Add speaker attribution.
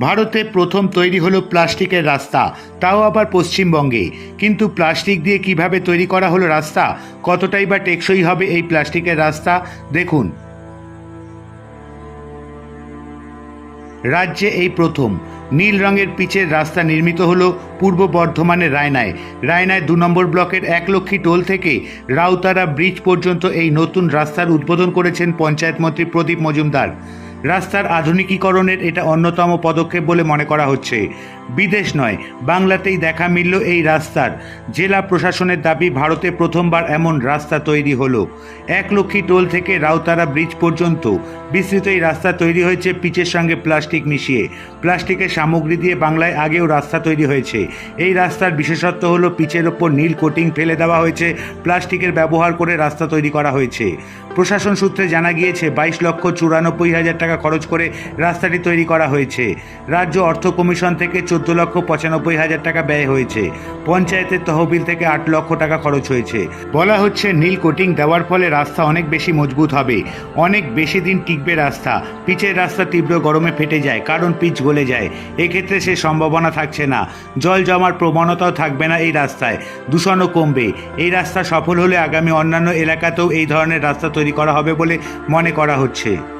Speaker 1: ভারতে প্রথম তৈরি হলো প্লাস্টিকের রাস্তা, তাও আবার পশ্চিমবঙ্গে। কিন্তু প্লাস্টিক দিয়ে কীভাবে তৈরি করা হলো রাস্তা? কতটাই বা টেকসই হবে এই প্লাস্টিকের রাস্তা? দেখুন। রাজ্যে এই প্রথম। নীল রঙের পিচের রাস্তা নির্মিত হলো পূর্ব বর্ধমানের রায়নায়। রায়নায় দু নম্বর ব্লকের এক লক্ষী টোল থেকে রাউতারা ব্রিজ পর্যন্ত এই নতুন রাস্তার উদ্বোধন করেছেন পঞ্চায়েত মন্ত্রী প্রদীপ মজুমদার। রাস্তার আধুনিকীকরণের এটা অন্যতম পদক্ষেপ বলে মনে করা হচ্ছে। বিদেশ নয়, বাংলাতেই দেখা মিলল এই রাস্তার। জেলা প্রশাসনের দাবি, ভারতে প্রথমবার এমন রাস্তা তৈরি হলো। এক লক্ষী টোল থেকে রাউতারা ব্রিজ পর্যন্ত। বিস্তৃত এই রাস্তা তৈরি হয়েছে পিচের সঙ্গে প্লাস্টিক মিশিয়ে। প্লাস্টিকের সামগ্রী দিয়ে বাংলায় আগেও রাস্তা তৈরি হয়েছে। এই রাস্তার বিশেষত্ব হলো পিচের ওপর নীল কোটিং ফেলে দেওয়া হয়েছে। প্লাস্টিকের ব্যবহার করে রাস্তা তৈরি করা হয়েছে। প্রশাসন সূত্রে জানা গিয়েছে, বাইশ লক্ষ চুরানব্বই হাজার টাকা খরচ করে রাস্তাটি তৈরি করা হয়েছে। রাজ্য অর্থ কমিশন থেকে চোদ্দ লক্ষ পঁচানব্বই হাজার টাকা ব্যয় হয়েছে। পঞ্চায়েতের তহবিল থেকে আট লক্ষ টাকা খরচ হয়েছে। বলা হচ্ছে, নীল কোটিং দেওয়ার ফলে রাস্তা অনেক বেশি মজবুত হবে। অনেক বেশি দিন টিকবে রাস্তা। পিচের রাস্তা তীব্র গরমে ফেটে যায়, কারণ পিচ গলে যায়। এক্ষেত্রে সে সম্ভাবনা থাকছে না। জল জমার প্রবণতাও থাকবে না এই রাস্তায়। দূষণও কমবে। এই রাস্তা সফল হলে আগামী অন্যান্য এলাকাতেও এই ধরনের রাস্তা তৈরি করা হবে বলে মনে করা হচ্ছে।